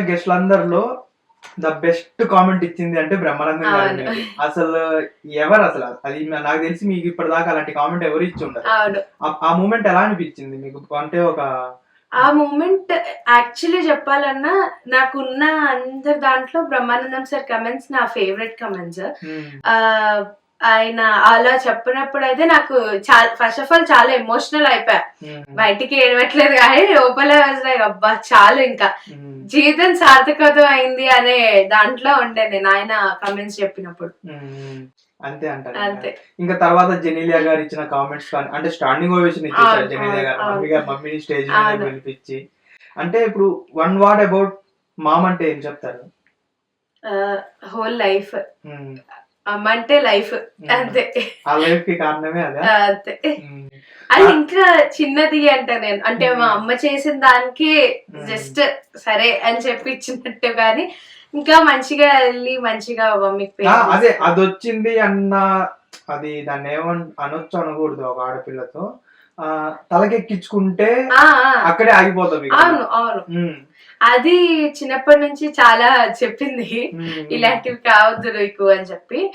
గెస్ట్లందరిలో the best comment ఇచ్చింది అంటే బ్రహ్మానందం గారు. అసలు ఎవరు అసలు? అది నాకు తెలిసి మీకు ఇప్పటిదాకా అలాంటి కామెంట్ ఎవరు ఇచ్చి అవును. ఆ- మూమెంట్ ఎలా అనిపించింది మీకు? అంటే ఒక ఆ మూమెంట్ యాక్చువల్లీ చెప్పాలన్నా నాకున్న అందరి దాంట్లో బ్రహ్మానందం సార్ కమెంట్స్ నా ఫేవరెట్ కమెంట్స్. ఆయన అలా చెప్పినప్పుడు అయితే నాకు చాలా ఫస్ట్ ఆఫ్ ఆల్ చాలా ఎమోషనల్ అయిపోయా. బయటికి ఏడవట్లేదు కానీ లోపల అబ్బా చాలు ఇంకా. జీవితం సార్థకతం అయింది అనే దాంట్లో ఉండే నేను ఆయన కమెంట్స్ చెప్పినప్పుడు. అంతే అంటారు అంతే. ఇంకా తర్వాత జెనీలియా గారు ఇచ్చిన కామెంట్స్ కానీ అంటే స్టాండింగ్ ఓవేషన్ ఇచ్చేసారు జెనీలియా గారు. మమ్మీ గారు మమ్మీని స్టేజ్ మీద. పిలిపించి. అంటే ఇప్పుడు వన్ వాట్ అబౌట్ మామ్ అంటే ఏం చెప్తారు? Whole life. అమ్మ అంటే లైఫ్. అంతే. ఆ లైఫ్కి కారణమే అదే. అంతే. అది ఇంకా చిన్నది అంట నేను అంటే మా అమ్మ చేసిన దానికి జస్ట్ సరే అని చెప్పి ఇచ్చినట్టు కానీ ఇంకా మంచిగా వెళ్ళి మంచిగా మమ్మీకి పేరు అదే. అది వచ్చింది అన్న అది దాన్ని ఏమన్ అనొచ్చు అనకూడదు ఒక ఆడపిల్లతో. తలకెక్కించుకుంటే అక్కడే ఆగిపోతాం. అవును అవును. అది చిన్నప్పటి నుంచి చాలా చెప్పింది. ఇలాంటివి కావద్దు నీకు అని చెప్పి.